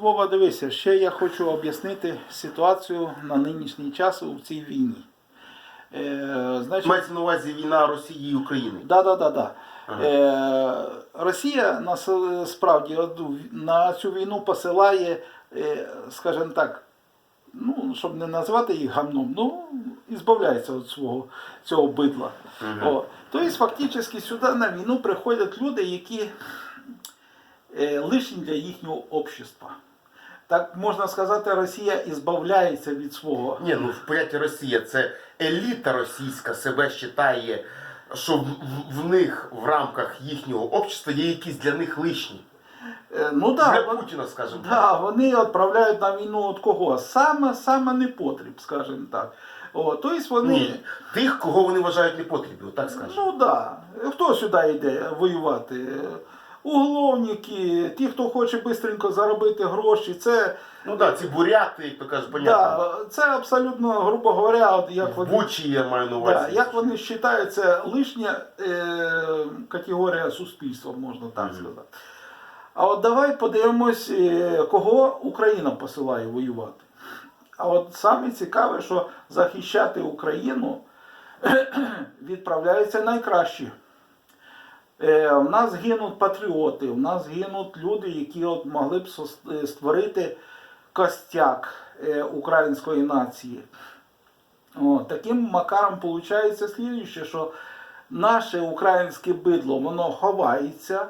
Вова, дивися, ще я хочу об'яснити ситуацію на нинішній час у цій війні. Е, значить, Мається на увазі війна Росії і України. Да, да, да, да. Ага. Е, Росія насправді на цю війну посилає, е, скажімо так, ну, щоб не назвати їх гамном, ну, і збавляється від свого цього бидла. Мгм. О, тобто, фактично, сюди на війну приходять люди, які е, лишні для їхнього общества. Так можна сказати, Росія і збавляється від свого. Ні, ну в поняття Росія це еліта російська себе вважає, що в, в- в них в рамках їхнього общества є якісь для них лишні. Е, Ну, да, Для вон- Путіна, скажімо так. Да, вони відправляють на війну от кого? Саме, саме непотріб, скажімо так. О, тобто вони. Ні, тих, кого вони вважають непотрібними, так скажемо. Ну так. Да. Хто сюди йде воювати? Уголовники, ті, хто хоче швидко заробити гроші, це, Ну так, ці буряти, як то кажуть, понятно. да, це абсолютно, грубо говоря, от як вони, Бучі я маю на увазі. да, як вони вважають, це лишня е, категорія суспільства, можна так Мгм. сказати. А от давай подивимось, е, кого Україна посилає воювати. А от саме цікаве, що захищати Україну відправляються найкращі. Е, в нас гинуть патріоти, в нас гинуть люди, які от могли б е, створити костяк е, української нації. О, таким макаром виходить слідуюче, що наше українське бидло, воно ховається.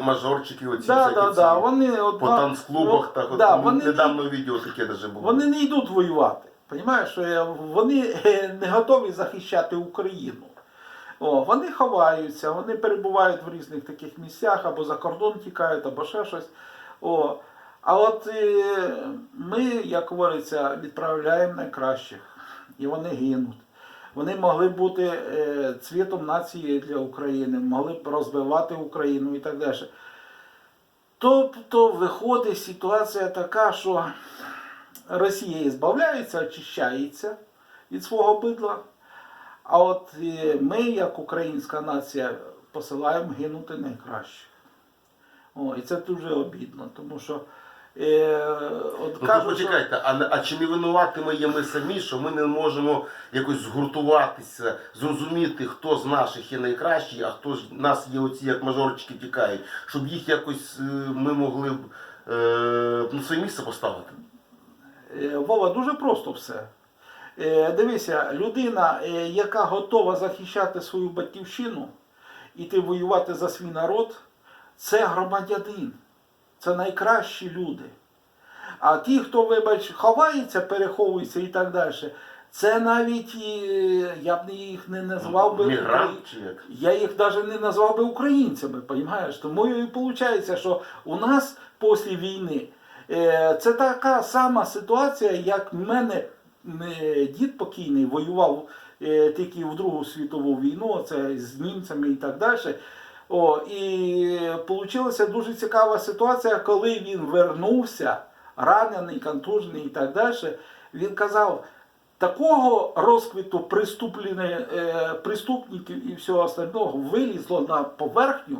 Мажорчики оці Да, всякі да, ці, да, вони, от, по танцклубах, так от да, вони, недавно відео таке даже було. вони не йдуть воювати. Понімаєш, Е, вони не готові захищати Україну. О, вони ховаються, вони перебувають в різних таких місцях, або за кордон тікають, або ще щось. О, а от е, ми, як говориться, відправляємо найкращих, і вони гинуть. Вони могли бути е, цвітом нації для України, могли б розвивати Україну і так далі. Тобто виходить ситуація така, що Росія збавляється, очищається від свого бидла. А от е, ми, як українська нація, посилаємо гинути найкраще. О, і це дуже обідно, тому що е, от Ну кажуть, що- почекайте, а, а чи не винуватими є ми самі, що ми не можемо якось згуртуватися, зрозуміти, хто з наших є найкращий, а хто ж нас є оці як мажорчики тікають, щоб їх якось е, ми могли б е, на своє місце поставити? Е, Вова, дуже просто все. Е, Дивися, людина, е, яка готова захищати свою батьківщину, іти воювати за свій народ, це громадянин. Це найкращі люди. А ті, хто, вибач, ховається, переховується і так далі, це навіть е, я б їх не назвав би. Я їх навіть не назвав би українцями, розумієш? Тому і виходить, що у нас після війни це така сама ситуація, як в мене дід покійний воював е, тільки в Другу світову війну, це з німцями і так далі. О, і вийшла дуже цікава ситуація, коли він вернувся, ранений, контужений і так далі. Він казав, такого розквіту е, преступників і всього остального вилізло на поверхню,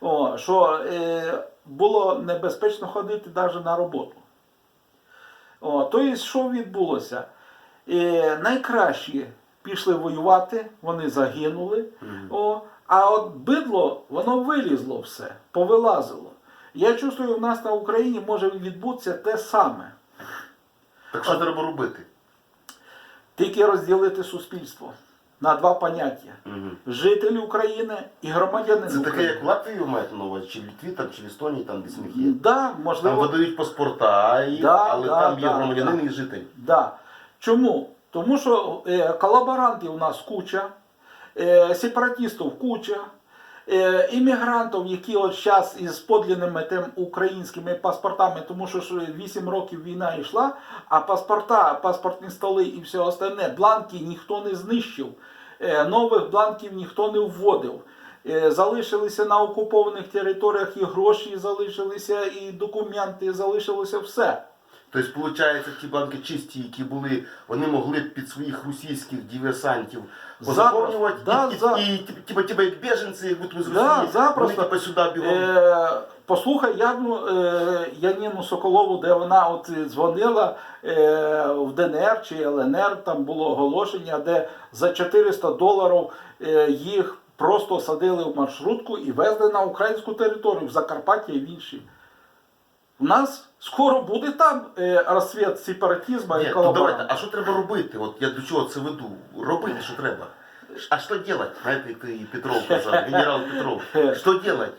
о, що е, було небезпечно ходити навіть на роботу. О, тобто, що відбулося? Е, найкращі пішли воювати, вони загинули. О, а от бидло, воно вилізло все, повилазило. Я чувствую, в нас на Україні може відбутися те саме. Так що треба робити? Тільки розділити суспільство на два поняття: Мгм. жителі України і громадянин Це таке, як в Латвії маєте на увазі, чи в Літві, там, чи в Естонії, там десь них є. Да, Там видають паспорта, і- Да, але да, там є да, громадянин да. і житель. Да. Чому? Тому що е, колаборантів у нас куча, е, сепаратистів куча, е, іммігрантів, які от зараз із подлінними тим українськими паспортами, тому що ж 8 років війна йшла, а паспорта, паспортні столи і все остальне, бланки ніхто не знищив, нових бланків ніхто не вводив. Е, Залишилися на окупованих територіях і гроші залишилися, і документи, залишилося все. Тобто, виходить, ті бланки чисті, які були, вони могли б під своїх російських диверсантів позаповнювати Да, і, за- і, і, типу, типу, як біженці, як ви з Да, Росії, запросто. вони типу, сюди бігом. Послухай Яну, е, Яніну Соколову, де вона от дзвонила е, в ДНР чи ЛНР, там було оголошення, де за 400 доларів е, їх просто садили в маршрутку і везли на українську територію, в Закарпаття і в інші. У нас скоро буде там е, розсвіт сепаратизму і давайте, а що треба робити? От я до чого це веду? Робити, що треба. А що робити? Знаєте, ти Петров казав, генерал Петров. Що робити?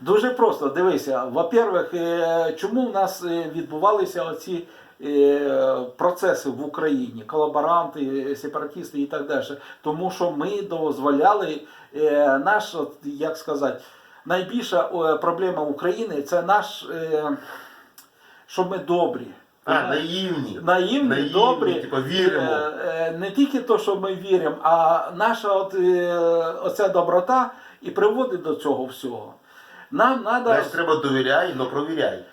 Дуже просто, дивися. Во-первых, е, чому в нас е, відбувалися оці е, процеси в Україні, колаборанти, сепаратисти і так далі? Тому що ми дозволяли наш, як сказати, найбільша проблема України це наш, що ми добрі. А, наївні. Наївні, Наївні, добрі, типа, віримо. Не тільки то, що ми віримо, а наша от, оця доброта і приводить до цього всього. Нам надо... Значить, треба довіряй, але провіряй.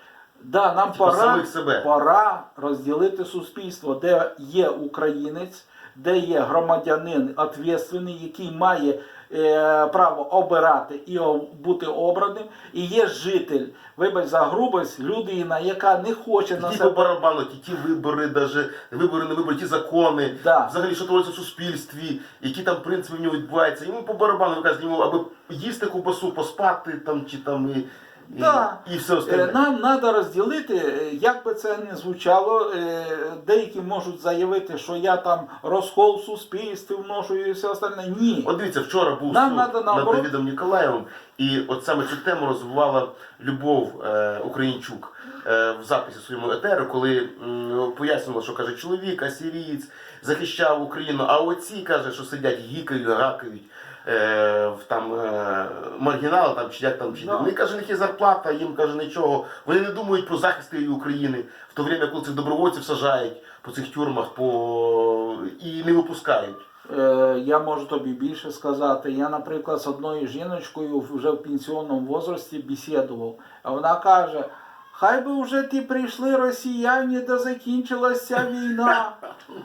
да, нам типа, пора, себе. пора розділити суспільство, де є українець, де є громадянин відповідальний, який має право обирати і бути обраним, і є житель, вибач за грубость, людина, яка не хоче на себе. барабану, ті, вибори, даже, вибори, не вибори, ті закони, Да. взагалі, що твориться в суспільстві, які там принципи в нього відбуваються. Йому по барабану ви кажете, йому аби їсти ковбасу, поспати там, чи там і, Да. і все Е, остальне. Нам треба розділити, е, як би це не звучало. е, Деякі можуть заявити, що я там розкол в суспільстві вношу і все остальне. Ні. От дивіться, вчора був Нам суд надо над Давідом Ніколаєвим, і от саме цю тему розвивала Любов е, Українчук е, в записі своєму етеру, коли м, пояснювала, що каже, чоловік, асірієць, захищав Україну, а оці каже, що сидять, гікають, гакають. Е, в там е, маргінали там чи як там чи Да. вони каже, в них є зарплата, їм каже нічого. Вони не думають про захист України в то время, коли цих добровольців сажають по цих тюрмах по і не випускають. Е, Я можу тобі більше сказати. Я, наприклад, з одною жіночкою вже в пенсіонному возрасті бесідував. А вона каже: хай би вже ті прийшли росіяни, де закінчилася війна.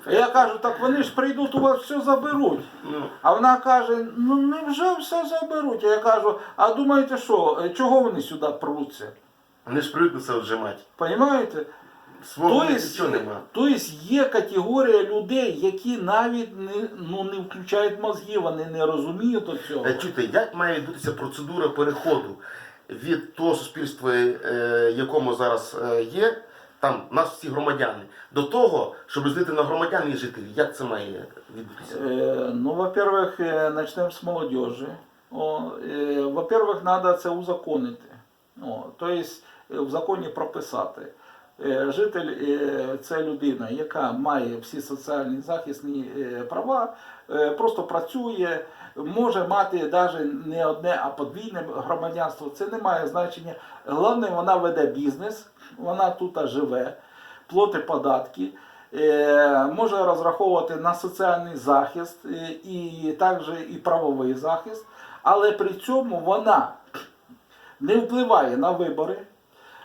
Я кажу, так вони ж прийдуть, у вас все заберуть. Ну, А вона каже: ну невже все заберуть? А я кажу, а думаєте що, е, чого вони сюди пруться? Вони ж прийдуть на це отжимати. Понімаєте? Свого Тобто, нема. тобто є категорія людей, які навіть не, ну, не включають мозги, вони не розуміють цього. Е, Чуєте, як має відбутися процедура переходу від того суспільства, е, якому зараз е, є, там нас всі громадяни, до того, щоб розділити на громадян і жителів. Як це має відбутися? Е, ну, во-первых, начнемо з молодежі. Во-первых, треба це узаконити. Тобто в законі прописати. Житель це людина, яка має всі соціальні захисні права, просто працює, може мати навіть не одне, а подвійне громадянство. Це не має значення. Головне, вона веде бізнес, вона тут живе, платить податки, е, може розраховувати на соціальний захист е, і також і правовий захист, але при цьому вона не впливає на вибори,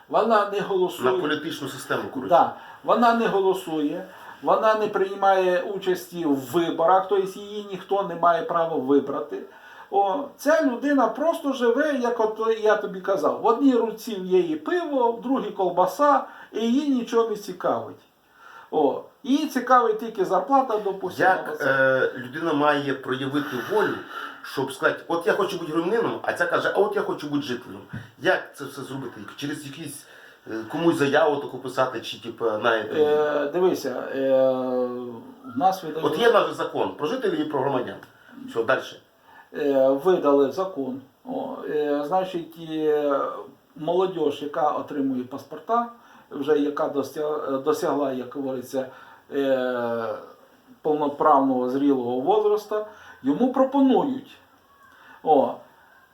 вона не голосує. На політичну систему, коротше. Да, вона не голосує, вона не приймає участі в виборах, тобто її ніхто не має права вибрати. О, ця людина просто живе, як от я тобі казав, в одній руці в її пиво, в другій колбаса, і її нічого не цікавить. О, її цікавить тільки зарплата, допустимо. Як е, людина має проявити волю, щоб сказати, от я хочу бути громадянином, а ця каже, а от я хочу бути жителем. Як це все зробити? Через якісь комусь заяву таку писати, чи типу, знаєте. Е, дивися, е, в нас видають... От є наш закон про жителів і про громадян. Що далі? е, видали закон. О, е, значить, е, молодь, яка отримує паспорта, вже яка досяг- досягла, як говориться, е, повноправного зрілого возрасту, йому пропонують. О,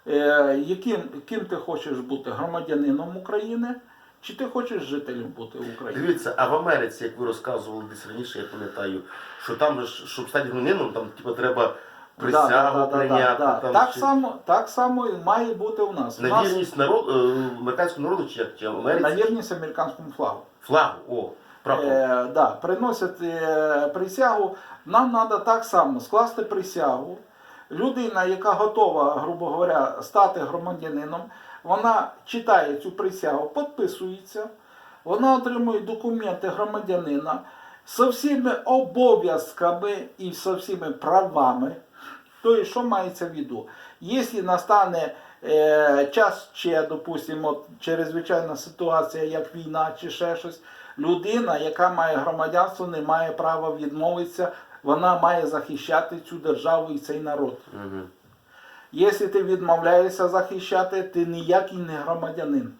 е, яким, ким ти хочеш бути громадянином України, чи ти хочеш жителем бути України? Дивіться, а в Америці, як ви розказували десь раніше, я пам'ятаю, що там, же ж, щоб стати громадянином, там типу, треба присягу Да, да, да, да, прийняти. да. Там, Так, чи- само, так само і має бути у нас. У На нас вірність народ, е, американському народу чи як чи Америці? на вірність американському флагу. Флагу, о, прапор. Е, да, приносять е, присягу. Нам треба так само скласти присягу. Людина, яка готова, грубо говоря, стати громадянином, вона читає цю присягу, підписується, вона отримує документи громадянина з всіми обов'язками і з всіми правами. Тобто, що мається в виду? Якщо настане е, час ще, допустимо, чрезвичайна ситуація, як війна чи ще щось, людина, яка має громадянство, не має права відмовитися, вона має захищати цю державу і цей народ. Угу. Якщо ти відмовляєшся захищати, ти ніякий не громадянин.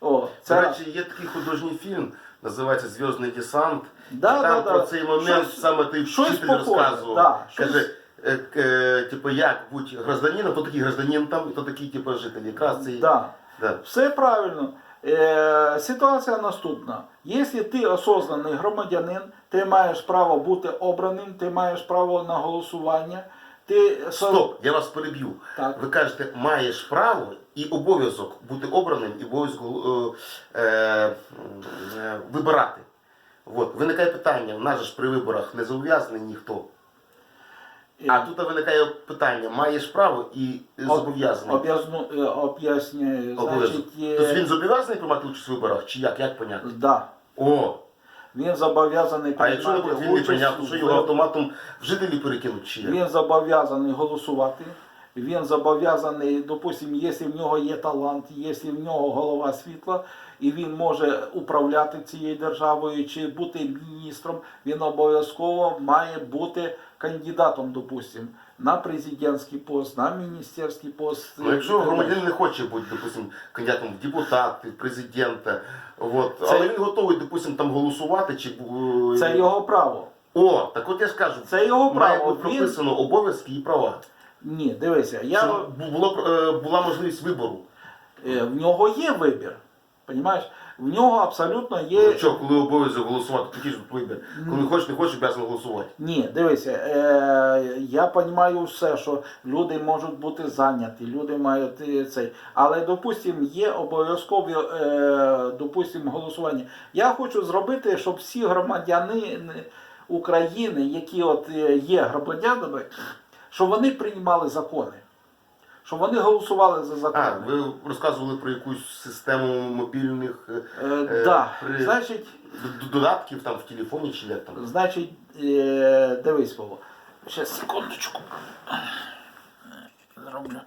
О, це раз. речі, є такий художній фільм, називається Зв'язний десант. Да, і там да, про да. цей момент Щось- саме щось вчитель розказував. да, щось- Каже, е, е, типу, як бути гражданином, то такий гражданин там, то такий типу, житель. Якраз цей. Да. Да. Все правильно. Е, ситуація наступна. Якщо ти осознаний громадянин, ти маєш право бути обраним, ти маєш право на голосування. Ти Стоп, я вас переб'ю. Ви кажете, маєш право і обов'язок бути обраним і обов'язок е, е, е, вибирати. От. Виникає питання, в нас ж при виборах не зобов'язаний ніхто. А тут виникає питання, маєш право і зобов'язаний. Об'язну, е, значить, е, Тобто він зобов'язаний приймати участь у виборах, чи як? Як поняти? да, О! він зобов'язаний А якщо наприклад, він не прийняв, то що його автоматом в жителі перекинуть чи як? Він зобов'язаний голосувати. Він зобов'язаний, допустимо, якщо в нього є талант, якщо в нього голова світла, і він може управляти цією державою чи бути міністром, він обов'язково має бути кандидатом, допустимо, на президентський пост, на міністерський пост. Ну, якщо громадянин не хоче бути, допустим, кандидатом в депутати, в президента, от, Це- але він готовий, допустим, там голосувати чи е, Це його право. О, так от я ж кажу, Це його має право. бути Він... прописано обов'язки і права. Ні, дивися, я... Було, е, була можливість вибору. е, в нього є вибір. Понімаєш? В нього абсолютно є. Ну, Що, коли обов'язок голосувати, такий ж тут вибір. Коли хочеш, не хочеш, обов'язаний голосувати. Ні, дивися, е, я розумію все, що люди можуть бути зайняті, люди мають е, цей. Але, допустимо, є обов'язкові е, допустимо, голосування. Я хочу зробити, щоб всі громадяни України, які от е, є громадянами, щоб вони приймали закони. Щоб вони голосували за закони. А, ви розказували про якусь систему мобільних е, Е, е, да. при- Значить, додатків там в телефоні чи як там. Значить, е, дивись, Павло. Ще секундочку. Зроблю.